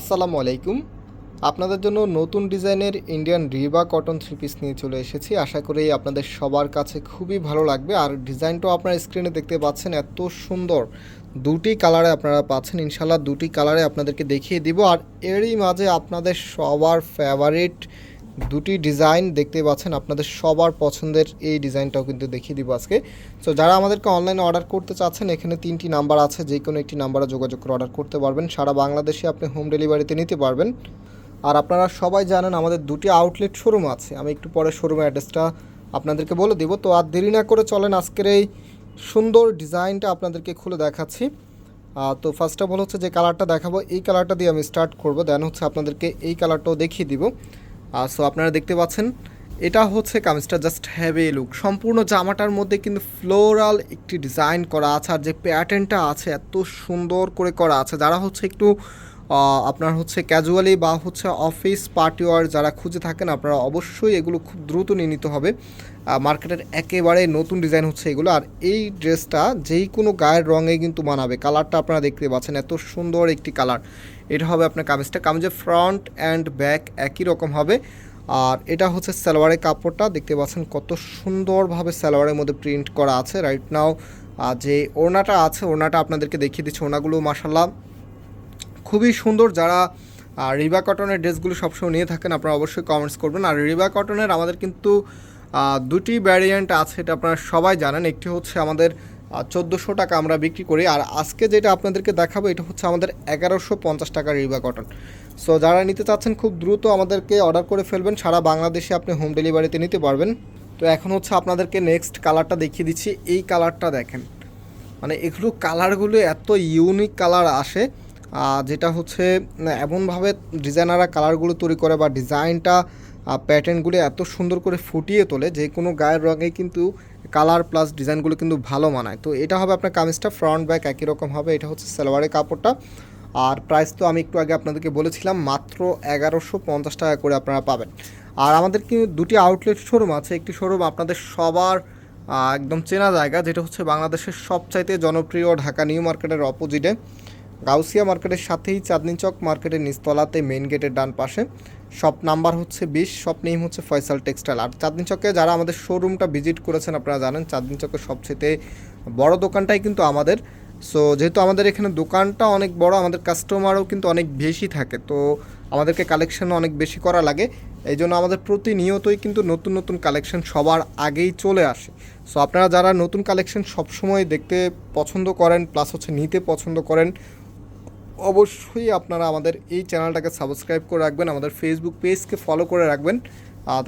আসসালামু আলাইকুম। আপনাদের জন্য নতুন ডিজাইনের ইন্ডিয়ান রিবা কটন থ্রি পিস নিয়ে চলে এসেছি। আশা করি আপনাদের সবার কাছে খুবই ভালো লাগবে। আর ডিজাইনটাও আপনারা স্ক্রিনে দেখতে পাচ্ছেন, এত সুন্দর। দুটি কালারে আপনারা পাচ্ছেন। ইনশাল্লাহ দুটি কালারে আপনাদেরকে দেখিয়ে দিব। আর এরই মাঝে আপনাদের সবার ফেভারিট দুটি ডিজাইন দেখতে পাচ্ছেন, আপনাদের সবার পছন্দের এই ডিজাইনটাও কিন্তু দেখিয়ে দিব আজকে। সো যারা আমাদেরকে অনলাইনে অর্ডার করতে চাচ্ছেন, এখানে তিনটি নাম্বার আছে, যে কোনো একটি নাম্বারে যোগাযোগ করে অর্ডার করতে পারবেন। সারা বাংলাদেশে আপনি হোম ডেলিভারিতে নিতে পারবেন। আর আপনারা সবাই জানেন, আমাদের দুটি আউটলেট শোরুম আছে। আমি একটু পরে শোরুমের অ্যাড্রেসটা আপনাদেরকে বলে দিব। তো আর দেরি না করে চলেন আজকের এই সুন্দর ডিজাইনটা আপনাদেরকে খুলে দেখাচ্ছি। তো ফার্স্ট অফ অল হচ্ছে যে কালারটা দেখাবো, এই কালারটা দিয়ে আমি স্টার্ট করব। দেন হচ্ছে আপনাদেরকে এই কালারটাও দেখিয়ে দিব। সো আপনারা দেখতে পাচ্ছেন, এটা হচ্ছে কামিজটা জাস্ট হ্যাভ এ লুক সম্পূর্ণ জামাটার মধ্যে কিন্তু ফ্লোরাল একটি ডিজাইন করা আছে, আর যে প্যাটার্নটা আছে, এত সুন্দর করে করা আছে। যারা হচ্ছে একটু আপনার হচ্ছে ক্যাজুয়ালি বা হচ্ছে অফিস পার্টি ওয়ার যারা খুঁজে থাকেন, আপনারা অবশ্যই এগুলো খুব দ্রুত নিয়ে নিতে হবে। মার্কেটের একেবারে নতুন ডিজাইন হচ্ছে এগুলো। আর এই ড্রেসটা যেই কোনো গায়ের রঙে কিন্তু মানাবে। কালারটা আপনারা দেখতে পাচ্ছেন, এত সুন্দর একটি কালার এটা হবে আপনার কামিজটা। কামিজের ফ্রন্ট অ্যান্ড ব্যাক একই রকম হবে। আর এটা হচ্ছে সালোয়ারের কাপড়টা। দেখতে পাচ্ছেন কত সুন্দরভাবে সালোয়ারের মধ্যে প্রিন্ট করা আছে। রাইট নাও যে ওড়নাটা আছে, ওড়নাটা আপনাদেরকে দেখিয়ে দিচ্ছি। ওড়নাগুলো মাসাল্লাহ খুবই সুন্দর যারা রিবা কটনের ড্রেসগুলো সবসময় নিয়ে থাকেন, আপনারা অবশ্যই কমেন্টস করবেন। আর রিবা কটনের আমাদের কিন্তু দুটি ভ্যারিয়েন্ট আছে, এটা আপনারা সবাই জানেন। একটি হচ্ছে আমাদের চোদ্দোশো টাকা আমরা বিক্রি করি। আর আজকে যেটা আপনাদেরকে দেখাবো, এটা হচ্ছে আমাদের এগারোশো পঞ্চাশ টাকার রিবা কটন। সো যারা নিতে চাচ্ছেন, খুব দ্রুত আমাদেরকে অর্ডার করে ফেলবেন। সারা বাংলাদেশে আপনি হোম ডেলিভারিতে নিতে পারবেন। তো এখন হচ্ছে আপনাদেরকে নেক্সট কালারটা দেখিয়ে দিচ্ছি। এই কালারটা দেখেন। মানে এগুলো কালারগুলো এত ইউনিক কালার আসে। যেটা হচ্ছে এমনভাবে ডিজাইনাররা কালারগুলো তৈরি করে বা ডিজাইনটা প্যাটার্নগুলো এত সুন্দর করে ফুটিয়ে তোলে যে কোনো গায়ের রঙে কিন্তু কালার প্লাস ডিজাইনগুলো কিন্তু ভালো মানায়। তো এটা হবে আপনার কামিজটা, ফ্রন্ট, ব্যাক একই রকম হবে। এটা হচ্ছে সালোয়ারের কাপড়টা। আর প্রাইস তো আমি একটু আগে আপনাদেরকে বলেছিলাম, মাত্র এগারোশো পঞ্চাশ টাকা করে আপনারা পাবেন। আর আমাদের কি দুটি আউটলেট শোরুম আছে। একটি শোরুম আপনাদের সবার একদম চেনা জায়গা, যেটা হচ্ছে বাংলাদেশের সবচাইতে জনপ্রিয় ঢাকা নিউ মার্কেটের অপোজিটে গাউসিয়া মার্কেটের সাথেই চাঁদনি চক মার্কেটের নিচতলাতে মেন গেটের ডান পাশে। শপ নাম্বার হচ্ছে বিশ শপ নেম হচ্ছে ফয়সাল টেক্সটাইল আর চাঁদনি চকে যারা আমাদের শোরুমটা ভিজিট করেছেন, আপনারা জানেন চাঁদনি চকের সবচেয়ে বড় দোকানটাই কিন্তু আমাদের। সো যেহেতু আমাদের এখানে দোকানটা অনেক বড়, আমাদের কাস্টমারও কিন্তু অনেক বেশি থাকে। তো, আমাদেরকে কালেকশন অনেক বেশি করা লাগে। এই জন্য আমাদের প্রতিনিয়তই কিন্তু নতুন নতুন কালেকশন সবার আগেই চলে আসে। সো আপনারা যারা নতুন কালেকশন সবসময় দেখতে পছন্দ করেন প্লাস হচ্ছে নিতে পছন্দ করেন অবশ্যই আপনারা আমাদের এই চ্যানেলটাকে সাবস্ক্রাইব করে রাখবেন, আমাদের ফেসবুক পেজকে ফলো করে রাখবেন।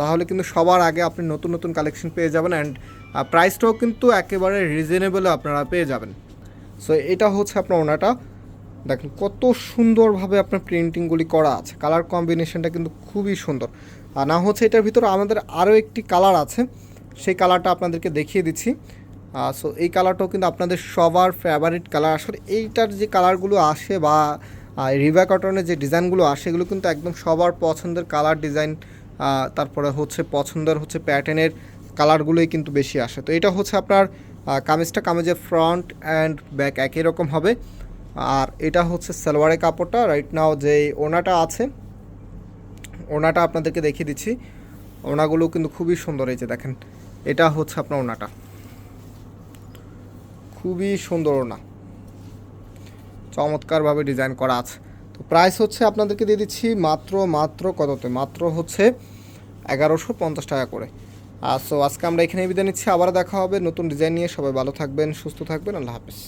তাহলে কিন্তু সবার আগে আপনি নতুন নতুন কালেকশন পেয়ে যাবেন অ্যান্ড প্রাইসটাও কিন্তু একেবারে রিজনেবলে আপনারা পেয়ে যাবেন। সো এটা হচ্ছে আপনার ওনাটা। দেখেন কত সুন্দরভাবে আপনার প্রিন্টিংগুলি করা আছে। কালার কম্বিনেশনটা কিন্তু খুবই সুন্দর। আর না হচ্ছে এটার ভিতরে আমাদের আরও একটি কালার আছে। সেই কালারটা আপনাদেরকে দেখিয়ে দিচ্ছি। সো এই কালারটাও কিন্তু আপনাদের সবার ফেভারিট কালার আসলে এইটার যে কালারগুলো আসে বা রিভা কটনের যে ডিজাইনগুলো আসে, এগুলো কিন্তু একদম সবার পছন্দের কালার ডিজাইন তারপরে হচ্ছে পছন্দের হচ্ছে প্যাটার্নের কালারগুলোই কিন্তু বেশি আসে। তো এটা হচ্ছে আপনার কামিজটা কামিজের ফ্রন্ট অ্যান্ড ব্যাক একই রকম হবে। আর এটা হচ্ছে সালোয়ারের কাপড়টা। রাইট নাও যে ওনাটা আছে, ওনাটা আপনাদেরকে দেখিয়ে দিচ্ছি। ওনাগুলো কিন্তু খুবই সুন্দর এই যে দেখেন। এটা হচ্ছে আপনার ওনাটা। খুবই সুন্দর না। চমৎকারভাবে ডিজাইন করা আছে। তো প্রাইস হচ্ছে আপনাদেরকে দিয়ে দিচ্ছি মাত্র মাত্র কততে? মাত্র হচ্ছে এগারোশো পঞ্চাশ টাকা করে। আর সো আজকে আমরা এখানে বিদায় নিচ্ছি। আবার দেখা হবে নতুন ডিজাইন নিয়ে। সবাই ভালো থাকবেন, সুস্থ থাকবেন। আল্লাহ হাফিজ।